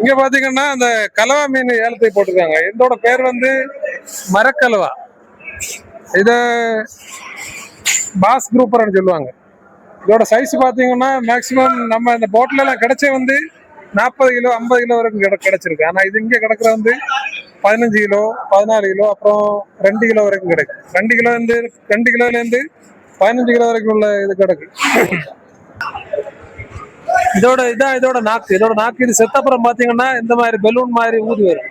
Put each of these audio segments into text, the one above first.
இங்க பாத்தீங்கன்னா அந்த கலவா மீன் ஏலத்தை போட்டிருக்காங்க. இதோட பேர் வந்து மரக்கலவா. இத பாஸ் குரூப்பர்னு சொல்லுவாங்க. இதோட சைஸ் பாத்தீங்கன்னா மேக்சிமம் நம்ம இந்த போட்ல எல்லாம் கிடைச்ச வந்து நாற்பது கிலோ ஐம்பது கிலோ வரைக்கும் கிட கிடைச்சிருக்கு. ஆனா இது இங்க கிடக்குற வந்து பதினஞ்சு கிலோ பதினாலு கிலோ அப்புறம் ரெண்டு கிலோ வரைக்கும் கிடைக்கும் ரெண்டு கிலோ இருந்து ரெண்டு கிலோல இருந்து பதினஞ்சு கிலோ வரைக்கும் உள்ள இது கிடக்கு. இதோட இதான் இதோட நாக்கு இதோட நாக்கு இது செத்தப்புறம் பாத்தீங்கன்னா இந்த மாதிரி பெலூன் மாதிரி ஊதி வரும்.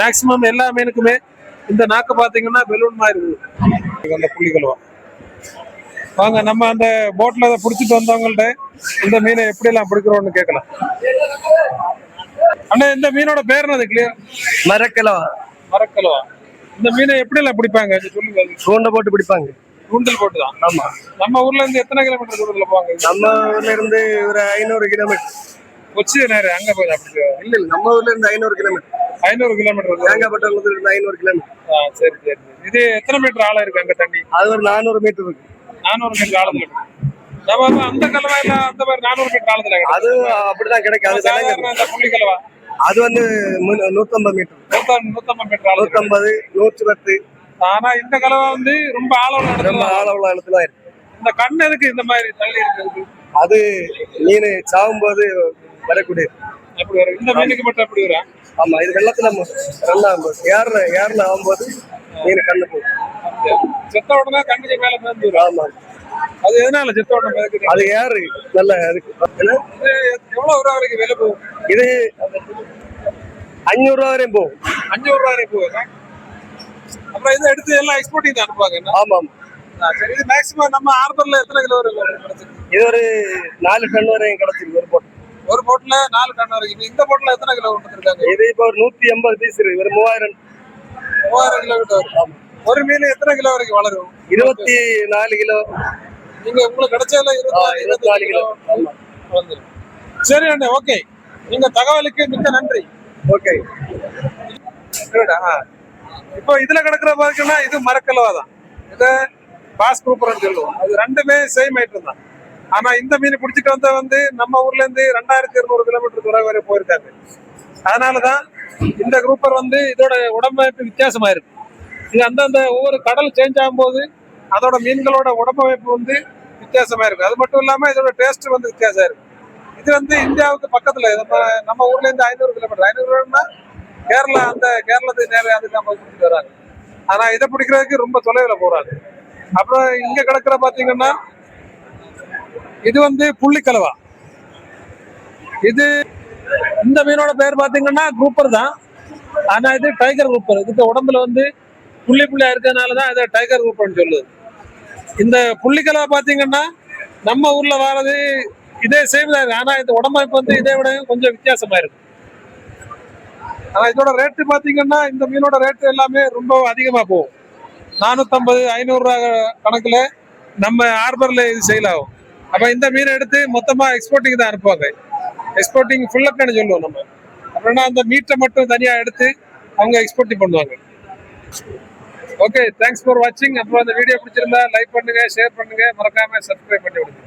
மேக்சிமம் எல்லா மீனுக்குமே இந்த நாக்கு பாத்தீங்கன்னா பெலூன் மாதிரி ஊது. அந்த புள்ளிகளுவா வாங்க நம்ம அந்த போட்ல அதை பிடிச்சிட்டு வந்தவங்கள்ட்ட இந்த மீனை எப்படி எல்லாம் பிடிக்கிறோம்னு கேட்கலாம். அண்ணா இந்த மீனோட பேர் என்னது? கிளியர் மரக்கலவா. மரக்கலவா? இந்த மீனை எப்படி எல்லாம் பிடிப்பாங்க? சொல்லுங்க. சூண்டை போட்டு பிடிப்பாங்க. தூண்டில் போட்டு தான். ஆமா. நம்ம ஊர்ல இருந்து எத்தனை கிலோமீட்டர் தூரத்துல போவாங்க? நம்ம ஊர்ல இருந்து ஒரு ஐநூறு கிலோமீட்டர் கொச்சி நேரம் அங்க போய் அப்படி இல்ல இல்ல நம்ம ஊர்ல இருந்து ஐநூறு கிலோமீட்டர் ஐநூறு கிலோமீட்டர் தேங்காய்பட்டணத்துல இருந்து ஐநூறு கிலோமீட்டர் ஆ, சரி சரி. இது எத்தனை மீட்டர் ஆழம் இருக்கு அங்க தண்ணி? அது ஒரு நானூறு மீட்டர் இருக்கு. நானூறு மீட்டர் ஆழத்துல இருக்கு. நம்ம அந்த கலவாயில அந்த மாதிரி நானூறு மீட்டர் ஆழத்துல. அது அப்படிதான் கிடைக்கும். அது புள்ளி கலவா. அது வந்து நூத்தம்பது மீட்டர் நூத்தம் நூத்தம்பது மீட்டர். நூத்தம்பது நூற்றி பத்து ஆனா இந்த கலவா வந்து ரொம்ப ஆழம் ரொம்ப ஆழ உள்ள இடத்துல இருக்கு. இந்த கண் எதுக்கு இந்த மாதிரி தள்ளி இருக்கிறது? அது மீன் சாகும் போது வரக்கூடிய எப்படி வரும். இந்த மீனுக்கு மட்டும் எப்படி வரும்? ஆமா இது வெள்ளத்துல ஆகும்போது. ஏர்ல ஏர்ல ஆகும்போது மீன் கண்ணு போகும். செத்த உடனே கண்ணுக்கு மேல மேந்து ஆமா. அது எதனால செத்த உடனே? அது ஏறு நல்ல அதுக்கு? இது எவ்வளவு ரூபா வரைக்கும் விலை போகும்? இது அஞ்சூறு ரூபா வரையும் போகும். அஞ்சூறு ரூபா வரைக்கும் போகுது? அப்புறம் இதை எடுத்து எல்லாம் எக்ஸ்போர்ட்டிங் அனுப்புவாங்க என்ன? ஆமா ஆமா சரி இது மேக்ஸிமம் நம்ம ஹார்பர்ல எத்தனை கிலோ வரைக்கும் இது ஒரு நாலு டன் வரையும் கிடைச்சிருக்கு ஒரு போட்டு ஒரு போட்ல நாலு டன் வரைக்கும் இந்த போட்ல எத்தனை கிலோ கொண்டு வந்திருக்காங்க இது இப்போ ஒரு நூத்தி எண்பது பீஸ் இருக்கு ஒரு மூவாயிரம். மூவாயிரம் கிலோ கிட்ட வரும். ஒரு மீன் எத்தனை கிலோ வரைக்கும் வளரும்? இருபத்தி நாலு கிலோ. நீங்க உங்களுக்கு கிடைச்சதுல இருபத்தி நாலு கிலோ. ஆமா வளர்ந்துரும். சரி அண்ணே ஓகே நீங்க தகவலுக்கு மிக்க நன்றி. ஓகே. இப்போ இதுல கிடக்குற பாத்தீங்கன்னா இது மரக்கலவா தான் இது பாஸ் குரூப்பர்னு சொல்லுவோம். அது ரெண்டுமே சேம் ஐட்டம் தான். ஆனா இந்த மீன் பிடிச்சிட்டு வந்த வந்து நம்ம ஊர்ல இருந்து ரெண்டாயிரத்தி இருநூறு கிலோமீட்டர் தூரம் வரை போயிருக்காங்க. அதனாலதான் இந்த குரூப்பர் வந்து இதோட உடம்பமைப்பு வித்தியாசமா இருக்கு இது அந்தந்த ஒவ்வொரு கடல் சேஞ்ச் ஆகும்போது அதோட மீன்களோட உடம்பமைப்பு வந்து வித்தியாசமா இருக்கு அது மட்டும் இல்லாம இதோட டேஸ்ட் வந்து வித்தியாசம் இருக்கு. இது வந்து இந்தியாவுக்கு பக்கத்துல நம்ம நம்ம ஊர்ல இருந்து ஐநூறு கிலோமீட்டர் ஐநூறு கிலோமீட்டர்னா கேரளா அந்த கேரளத்துக்கு நேரம் அதுக்கு நம்ம வராங்க. ஆனா இதை பிடிக்கிறதுக்கு ரொம்ப தொலைவில் போறாங்க. அப்புறம் இங்க கிடக்குற பாத்தீங்கன்னா இது வந்து புள்ளிக்கலவா? இது இந்த மீனோட பேர் பாத்தீங்கன்னா குரூப்பர் தான். ஆனா இது டைகர் குரூப்பர் இதுக்கு உடம்புல வந்து புள்ளி புள்ளியா இருக்கிறதுனால தான் இதை டைகர் குரூப்பர்னு சொல்லுது. இந்த புள்ளிக்கலவா பாத்தீங்கன்னா நம்ம ஊர்ல வர்றது இதே சேம் தான் ஆனா இந்த உடம்பமைப்பு வந்து இதை விட கொஞ்சம் வித்தியாசமா இருக்கு. ஆனா இதோட ரேட்டு பாத்தீங்கன்னா இந்த மீனோட ரேட்டு எல்லாமே ரொம்ப அதிகமா போகும். நானூத்தம்பது ஐநூறு ரூபா கணக்குல நம்ம ஹார்பர்ல இது சேல் ஆகும். அப்ப இந்த மீனை எடுத்து மொத்தமா எக்ஸ்போர்ட்டிங் தான் அனுப்புவாங்க. எக்ஸ்போர்ட்டிங் ஃபுல்லப்னு சொல்லுவோம் நம்ம. அப்படின்னா அந்த மீட்டை மட்டும் தனியா எடுத்து அவங்க எக்ஸ்போர்ட்டிங் பண்ணுவாங்க. ஓகே தேங்க்ஸ் ஃபார் வாட்சிங் அப்புறம் அந்த வீடியோ பிடிச்சிருந்தா லைக் பண்ணுங்க ஷேர் பண்ணுங்க. மறக்காம சப்ஸ்கிரைப் பண்ணி விடுங்க